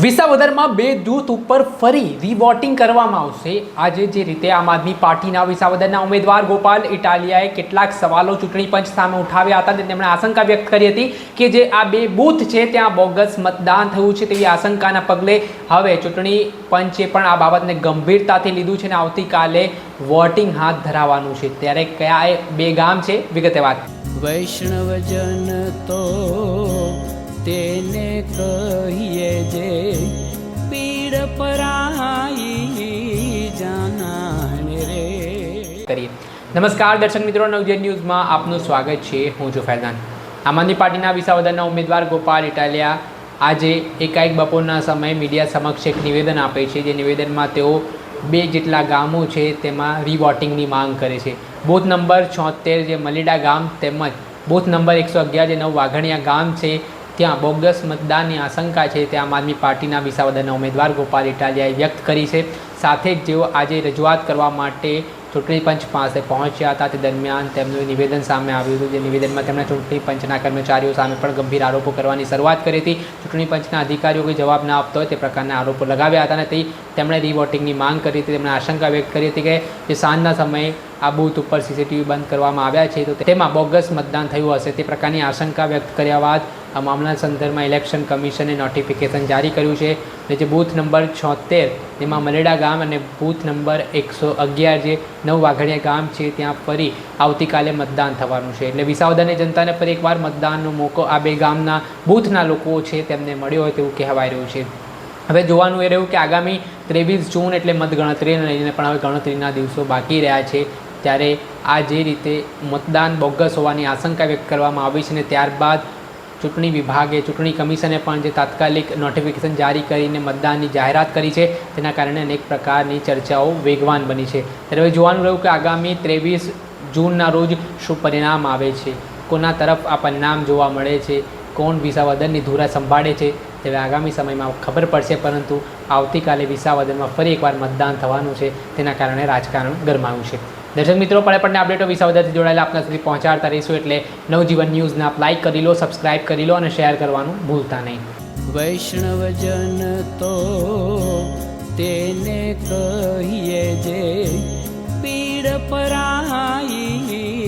વિસાવદરમાં બે જૂથ ઉપર ફરી રીવોટિંગ કરવામાં આવશે. આજે જે રીતે આમ આદમી પાર્ટીના વિસાવદરના ઉમેદવાર ગોપાલ ઇટાલિયાએ કેટલાક સવાલો ચૂંટણી પંચ સામે ઉઠાવ્યા હતા અને તેમણે આશંકા વ્યક્ત કરી હતી કે જે આ બે બૂથ છે ત્યાં બોગસ મતદાન થયું છે તેવી આશંકાના પગલે હવે ચૂંટણી પંચે પણ આ બાબતને ગંભીરતાથી લીધું છે અને આવતીકાલે વોટિંગ હાથ ધરાવવાનું છે. ત્યારે કયા બે ગામ છે? વિગતે વાત. વૈષ્ણવજન તો તેને કહીએ જે પીડ પરાઈ જાનાને રે. કરીએ. નમસ્કાર, દર્શક મિત્રો નવજન ન્યૂઝમાં આપનું સ્વાગત છે. હું છું ફૈઝાન આમ આદમી પાર્ટીના વિસાવદરના ઉમેદવાર ગોપાલ ઇટાલિયા આજે એકાએક બપોરના સમયે મીડિયા સમક્ષ એક નિવેદન આપે છે. જે નિવેદનમાં તેઓ બે જેટલા ગામો છે તેમાં રીવોટિંગની માંગ કરે છે. બૂથ નંબર છોતેર જે મલીડા ગામ તેમજ બૂથ નંબર એકસો અગિયાર જે નવ વાઘણિયા ગામ છે ત્યાં બોગસ મતદાનની આશંકા છે. તે આમ આદમી પાર્ટીના વિસાવદરના ઉમેદવાર ગોપાલ ઇટાલિયાએ વ્યક્ત કરી છે. સાથે જ જેઓ આજે રજૂઆત કરવા માટે ચૂંટણી પંચ પાસે પહોંચ્યા હતા, તે દરમિયાન તેમનું નિવેદન સામે આવ્યું હતું. જે નિવેદનમાં તેમણે ચૂંટણી પંચના કર્મચારીઓ સામે પણ ગંભીર આરોપો કરવાની શરૂઆત કરી હતી. ચૂંટણી પંચના અધિકારીઓ કોઈ જવાબ ના આપતો હોય તે પ્રકારના આરોપો લગાવ્યા હતા અને તે તેમણે રીવોટિંગની માંગ કરી હતી. તેમણે આશંકા વ્યક્ત કરી હતી કે જે સાંજના સમયે આ બૂથ ઉપર સીસીટીવી બંધ કરવામાં આવ્યા છે, તો તેમાં બોગસ મતદાન થયું હશે તે પ્રકારની આશંકા વ્યક્ત કર્યા બાદ આ મામલા સંદર્ભમાં ઇલેક્શન કમિશને નોટિફિકેશન જારી કર્યું છે અને જે બૂથ નંબર છોતેર તેમાં મલેડા ગામ અને બૂથ નંબર એકસો અગિયાર જે નવ વાઘડિયા ગામ છે, ત્યાં ફરી આવતીકાલે મતદાન થવાનું છે. એટલે વિસાવદરની જનતાને ફરી એકવાર મતદાનનો મોકો આ બે ગામના બૂથના લોકો છે તેમને મળ્યો હોય તેવું કહેવાય રહ્યું છે. હવે જોવાનું એ રહ્યું કે આગામી ત્રેવીસ જૂન એટલે મતગણતરીને લઈને પણ હવે ગણતરીના દિવસો બાકી રહ્યા છે. ત્યારે આ જે રીતે મતદાન બોગસ હોવાની આશંકા વ્યક્ત કરવામાં આવી છે ને ત્યારબાદ ચૂંટણી વિભાગે, ચૂંટણી કમિશને પણ જે તાત્કાલિક નોટિફિકેશન જારી કરીને મતદાનની જાહેરાત કરી છે, તેના કારણે અનેક પ્રકારની ચર્ચાઓ વેગવાન બની છે. ત્યારે હવે જોવાનું રહ્યું કે આગામી ત્રેવીસ જૂનના રોજ શું પરિણામ આવે છે? કોના તરફ આ પરિણામ જોવા મળે છે? કોણ વિસાવદનની ધુરા સંભાળે છે? તે આગામી સમયમાં ખબર પડશે, પરંતુ આવતીકાલે વિસાવદનમાં ફરી એકવાર મતદાન થવાનું છે. તેના કારણે રાજકારણ ગરમાયું છે. દર્શક મિત્રો પડે પડને અપડેટો વિસાવદરથી જોડાયેલા આપના સુધી પહોંચાડતા રહીશું એટલે નવજીવન ન્યૂઝને આપ લાઇક કરી લો સબસ્ક્રાઇબ કરી લો અને શેર કરવાનું ભૂલતા નહીં. વૈષ્ણવજન તો તેને કહીએ જે પીડ પરાઈ